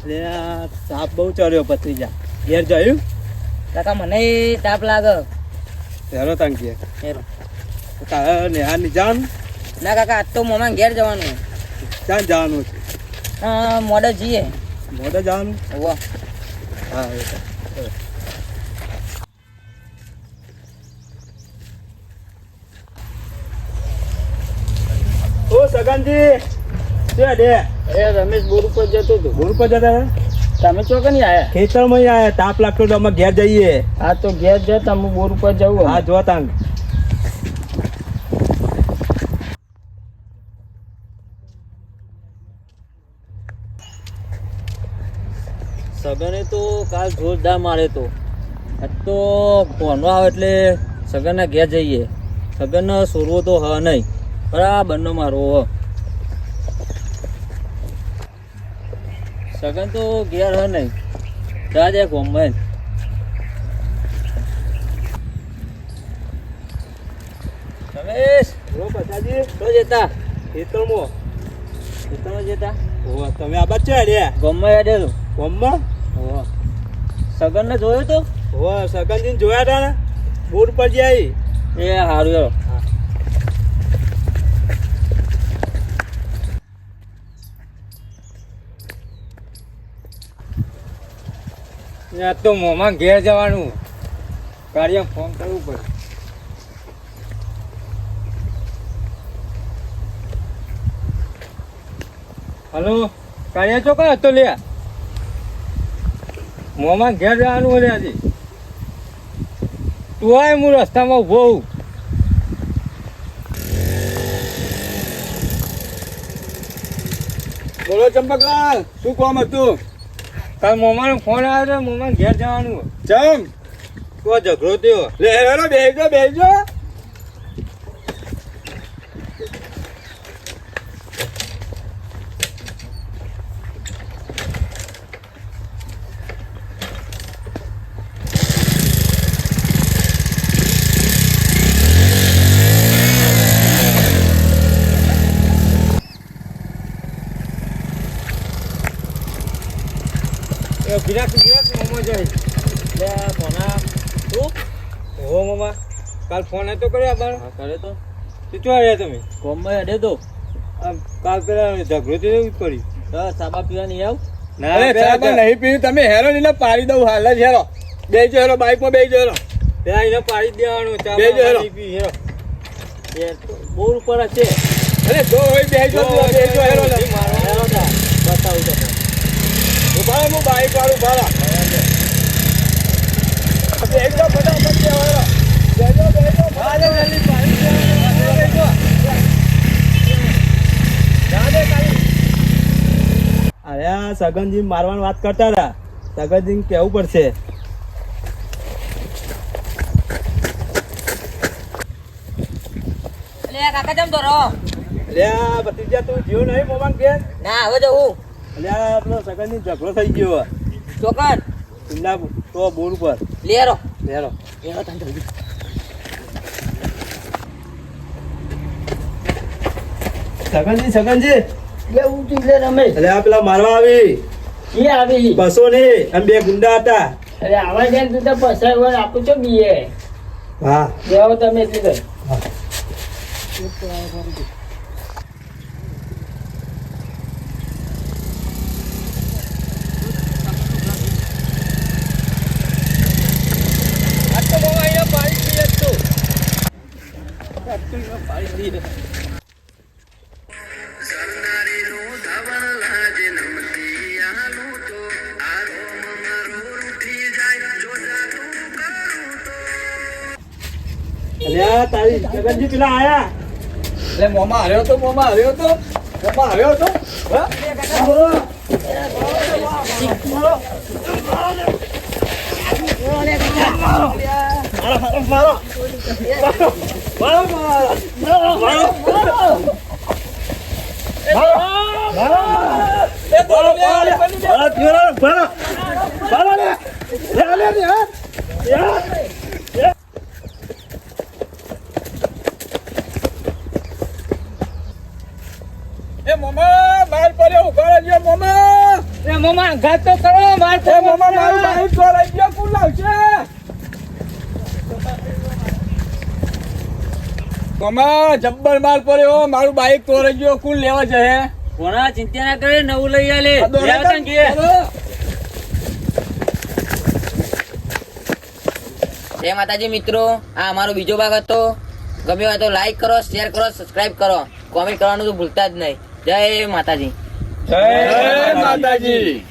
આ તાપ બહુ ચડ્યો પત્રીજા ઘેર જયું કાકા મને તાપ લાગે. હેરો તાંગ ઘેર. હેરો. નેહા ની જાન ના કાકા આજ તો મોમાં ઘેર જવાનું. ક્યાં જવાનું છે? હા મોડે જઈએ. મોડે જવાનું? હોવા. હા તો. ઓ સગનજી. શું દે એ રમેશ બોર ઉપર જતો હતો. જતા હતા? તમે ચોકે નહીં આયા? ખેતરમાં આયા તાપ લાગતો તો અમે ઘેર જઈએ. હા તો ઘેર જતા હું બોર ઉપર જવું હા જો તાંગ સગને તો કાલ જોરદાર મારે તો. તો ભણવા આવે એટલે સગનના ઘેર જઈએ. સગન સોરવો તો હ નહીં. બરાબર મારો હ. સગન તો ઘેર હ નહીં. જા જાય ગોમમાં રમેશ ઓ બસાજી તો જતા. ખેતરમાં. ખેતરમાં જતા. તમે આ છે રે ગોમમાં યાદેલું કોમમાં ઓહ સગનને જોયો તો? ઓ સગનજી જોયા હતા ને? બોર્ડ પર જાય એ સારું યાર યા તો મોમાં ઘેર જવાનું. કાર્ય ફોન કરવું પડે. હલો કાર્યા ચોકડા હતો લે મોમાં ઘેર જવાનું હોય હજી તું આય, હું રસ્તામાં ઊભો હું બોલો ચંપકલાલ, શું કામ હતું? કાલ મોમાનો ફોન આવ્યો તો મોમાં ઘેર જવાનું જમ તો ઝઘડો થયો? લે હેલો બેસજો બેહજો ગિરાક ગિરાક મોમાં જાય લે ભણા. તું હો મોમાં. કાલ ફોન હતો કર્યો બાર હા કરે તો. તું ચો આવ્યા તમે? કોમમાં યાદે તો. કાલ પેલા ઝઘડો થયો એવું કર્યું દસ સાબા પીવા નહીં આવ. ના ચા નહીં પીવું તમે હેરો ને પાડી દઉં હાલ જ હેરો. બેહજો હેરો બાઈકમાં બેહજો હેરો. પેલા એને પાડી જ દેવાનું ચા બે જો હેરો. પી હેરો. તો બોર ઉપર જ છે. અરે જો હોય બેહજો જો, હેરો. જો, હેરો તા, બતાવું તમને ઊભા હું બાઈક વાળું ભાડા બેહજો ફટાફટ હેરો બેહજો બેહજો હાલે જલ્દી પાણી. બેસો. અરે સગનજી મારવાની વાત કરતા હતા. સગનજી કેવું પડશે? કાકા જમ તો રો આ ભત્રીજા તું જીવ નહીં મોમાં કે ના હવે જવું. અરે આ પેલો સગનજી ઝઘડો થઈ ગયો ચોકન તુમના તો બોર ઉપર. લેરો. લેરો. લેરો તને જલ્દી. સગનજી સગનજી. બે ઉઠી લે રમે આ પેલા મારવા આવી. કે આવી. બસો ને એમ બે ગુંડા હતા. અરે આવા જાય તું તો પસાર વર આપું છો બીએ. હા. જાઓ તમે એટલી કર આ તો મોમાં અહીંયા પાણી પીએ જ તો. અરે આ તારી સગનજી પેલા આયા એટલે મોમાં હાર્યો તો મોમાં હાર્યો તો મોમાં હાર્યો તો હા? એ મોમાં માર પડ્યો ઊભા રહેજો એ મો મામા ઘાત તો કરો માર મામા મારું બાઈક ચોરાઈ ગયો કોણ લાવશે? મામા જબ્બર માલ પડ્યો. મારું બાઈક તોડી ગયો. કુલ લેવા જશે? કોના? ચિંતા ના કરે નવું લઈ આલે. જય માતાજી મિત્રો. આ અમારો બીજો ભાગ હતો. ગમ્યો હોય તો લાઈક કરો શેર કરો સબસ્ક્રાઇબ કરો. કોમેન્ટ કરવાનું તો ભૂલતા જ નહીં. જય માતાજી. જય માતાજી.